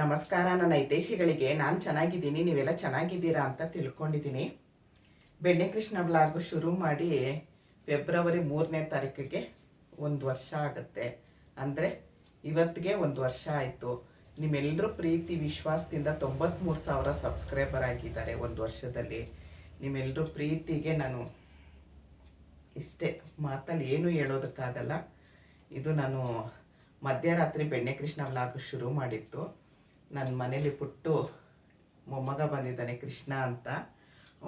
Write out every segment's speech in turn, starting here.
ನಮಸ್ಕಾರ, ನನ್ನ ಹಿತೈಷಿಗಳಿಗೆ. ನಾನು ಚೆನ್ನಾಗಿದ್ದೀನಿ, ನೀವೆಲ್ಲ ಚೆನ್ನಾಗಿದ್ದೀರಾ ಅಂತ ತಿಳ್ಕೊಂಡಿದ್ದೀನಿ. ಬೆಣ್ಣೆ ಕೃಷ್ಣ ಬ್ಲಾಗು ಶುರು ಮಾಡಿ ಫೆಬ್ರವರಿ ಮೂರನೇ ತಾರೀಕಿಗೆ ಒಂದು ವರ್ಷ ಆಗುತ್ತೆ. ಅಂದರೆ ಇವತ್ತಿಗೆ ಒಂದು ವರ್ಷ ಆಯಿತು. ನಿಮ್ಮೆಲ್ಲರೂ ಪ್ರೀತಿ, ವಿಶ್ವಾಸದಿಂದ ತೊಂಬತ್ತ್ಮೂರು ಸಾವಿರ ಸಬ್ಸ್ಕ್ರೈಬರ್ ಆಗಿದ್ದಾರೆ ಒಂದು ವರ್ಷದಲ್ಲಿ. ನಿಮ್ಮೆಲ್ಲರೂ ಪ್ರೀತಿಗೆ ನಾನು ಇಷ್ಟೇ ಮಾತಲ್ಲಿ ಏನೂ ಹೇಳೋದಕ್ಕಾಗಲ್ಲ. ಇದು ನಾನು ಮಧ್ಯರಾತ್ರಿ ಬೆಣ್ಣೆ ಕೃಷ್ಣ ವ್ಲಾಗ್ ಶುರು ಮಾಡಿತ್ತು ನನ್ನ ಮನೇಲಿ ಪುಟ್ಟು ಮೊಮ್ಮಗ ಬಂದಿದ್ದಾನೆ ಕೃಷ್ಣ ಅಂತ.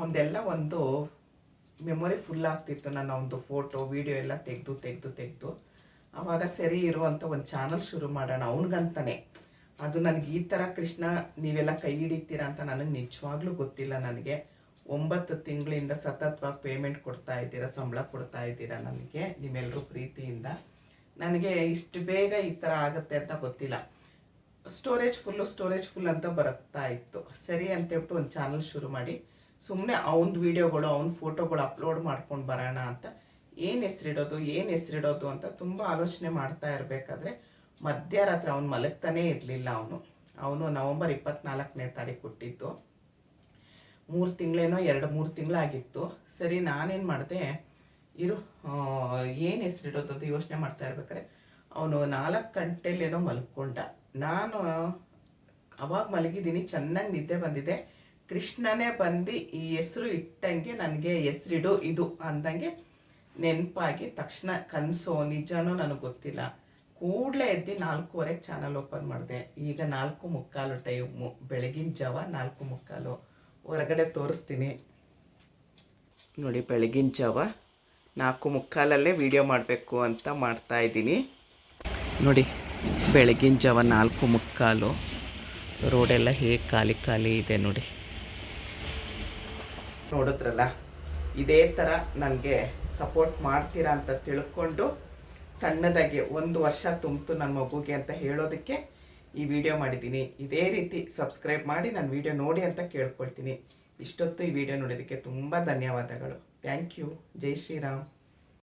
ಒಂದೆಲ್ಲ ಒಂದು ಮೆಮೊರಿ ಫುಲ್ ಆಗ್ತಿತ್ತು ನನ್ನ ಒಂದು ಫೋಟೋ ವಿಡಿಯೋ ಎಲ್ಲ ತೆಗೆದು ತೆಗೆದು ತೆಗೆದು. ಆವಾಗ ಸರಿ ಇರುವಂಥ ಒಂದು ಚಾನಲ್ ಶುರು ಮಾಡೋಣ ಅವನಿಗಂತಾನೆ. ಅದು ನನಗೆ ಈ ಥರ ಕೃಷ್ಣ, ನೀವೆಲ್ಲ ಕೈ ಹಿಡಿತೀರಾ ಅಂತ ನನಗೆ ನಿಜವಾಗ್ಲೂ ಗೊತ್ತಿಲ್ಲ ನನಗೆ. ಒಂಬತ್ತು ತಿಂಗಳಿಂದ ಸತತವಾಗಿ ಪೇಮೆಂಟ್ ಕೊಡ್ತಾ ಇದ್ದೀರಾ, ಸಂಬಳ ಕೊಡ್ತಾ ಇದ್ದೀರಾ ನನಗೆ ನಿಮ್ಮೆಲ್ಲರೂ ಪ್ರೀತಿಯಿಂದ. ನನಗೆ ಇಷ್ಟು ಬೇಗ ಈ ಥರ ಆಗುತ್ತೆ ಅಂತ ಗೊತ್ತಿಲ್ಲ. ಸ್ಟೋರೇಜ್ ಫುಲ್ಲು ಸ್ಟೋರೇಜ್ ಫುಲ್ ಅಂತ ಬರುತ್ತಾ ಇತ್ತು. ಸರಿ ಅಂತೇಳ್ಬಿಟ್ಟು ಒಂದು ಚಾನಲ್ ಶುರು ಮಾಡಿ. ಸುಮ್ಮನೆ ಅವನದು ವೀಡಿಯೋಗಳು ಅವನ ಫೋಟೋಗಳು ಅಪ್ಲೋಡ್ ಮಾಡ್ಕೊಂಡು ಬರೋಣ ಅಂತ. ಏನು ಹೆಸರಿಡೋದು ಏನು ಹೆಸರಿಡೋದು ಅಂತ ತುಂಬ ಆಲೋಚನೆ ಮಾಡ್ತಾ ಇರಬೇಕಾದ್ರೆ ಮಧ್ಯರಾತ್ರಿ ಅವ್ನು ಮಲಗ್ತಾನೇ ಇರಲಿಲ್ಲ ಅವನು. ಅವನು ನವಂಬರ್ ಇಪ್ಪತ್ನಾಲ್ಕನೇ ತಾರೀಕು ಹುಟ್ಟಿದ್ದು. ಮೂರು ತಿಂಗಳೇನೋ ಎರಡು, ಮೂರು ತಿಂಗಳಾಗಿತ್ತು. ಸರಿ, ನಾನೇನು ಮಾಡಿದೆ, ಇರು ಏನು ಹೆಸರಿಡೋದು ಅಂತ ಯೋಚನೆ ಮಾಡ್ತಾ ಇರ್ಬೇಕಾದ್ರೆ, ಅವನು ನಾಲ್ಕು ಗಂಟೆಲೇನೋ ಮಲ್ಕೊಂಡ. ನಾನು ಅವಾಗ ಮಲಗಿದ್ದೀನಿ, ಚೆನ್ನಾಗಿ ನಿದ್ದೆ ಬಂದಿದೆ. ಕೃಷ್ಣನೇ ಬಂದು ಈ ಹೆಸರು ಇಟ್ಟಂಗೆ ನನಗೆ ಹೆಸರಿಡು, ಇದು ಅಂದಂಗೆ ನೆನಪಾಗಿ ತಕ್ಷಣ ಕನಸೋ ನಿಜನೋ ನನಗೆ ಗೊತ್ತಿಲ್ಲ. ಕೂಡಲೇ ಎದ್ದು ನಾಲ್ಕೂವರೆಗೆ ಚಾನಲ್ ಓಪನ್ ಮಾಡಿದೆ. ಈಗ ನಾಲ್ಕು ಮುಕ್ಕಾಲು ಟೈಮು, ಬೆಳಗಿನ ಜಾವ ನಾಲ್ಕು ಮುಕ್ಕಾಲು. ಹೊರಗಡೆ ತೋರಿಸ್ತೀನಿ. ನೋಡಿ, ಬೆಳಗಿನ ಜಾವ ನಾಲ್ಕು ಮುಕ್ಕಾಲಲ್ಲೇ ವಿಡಿಯೋ ಮಾಡಬೇಕು ಅಂತ ಮಾಡ್ತಾ ಇದ್ದೀನಿ. ನೋಡಿ ಬೆಳಗಿನ ಜಾವ ನಾಲ್ಕು ಮುಕ್ಕಾಲು. ರೋಡೆಲ್ಲ ಹೇಗೆ ಖಾಲಿ ಖಾಲಿ ಇದೆ ನೋಡಿ. ನೋಡಿದ್ರಲ್ಲ, ಇದೇ ಥರ ನನಗೆ ಸಪೋರ್ಟ್ ಮಾಡ್ತೀರಾ ಅಂತ ತಿಳ್ಕೊಂಡು ಸಣ್ಣದಾಗಿ ಒಂದು ವರ್ಷ ತುಂಬಿತು ನನ್ನ ಮಗುಗೆ ಅಂತ ಹೇಳೋದಕ್ಕೆ ಈ ವಿಡಿಯೋ ಮಾಡಿದ್ದೀನಿ. ಇದೇ ರೀತಿ ಸಬ್ಸ್ಕ್ರೈಬ್ ಮಾಡಿ ನನ್ನ ವಿಡಿಯೋ ನೋಡಿ ಅಂತ ಕೇಳ್ಕೊಳ್ತೀನಿ. ಇಷ್ಟೊತ್ತು ಈ ವಿಡಿಯೋ ನೋಡೋದಕ್ಕೆ ತುಂಬ ಧನ್ಯವಾದಗಳು. Thank you. ಜೈ ಶ್ರೀರಾಮ್.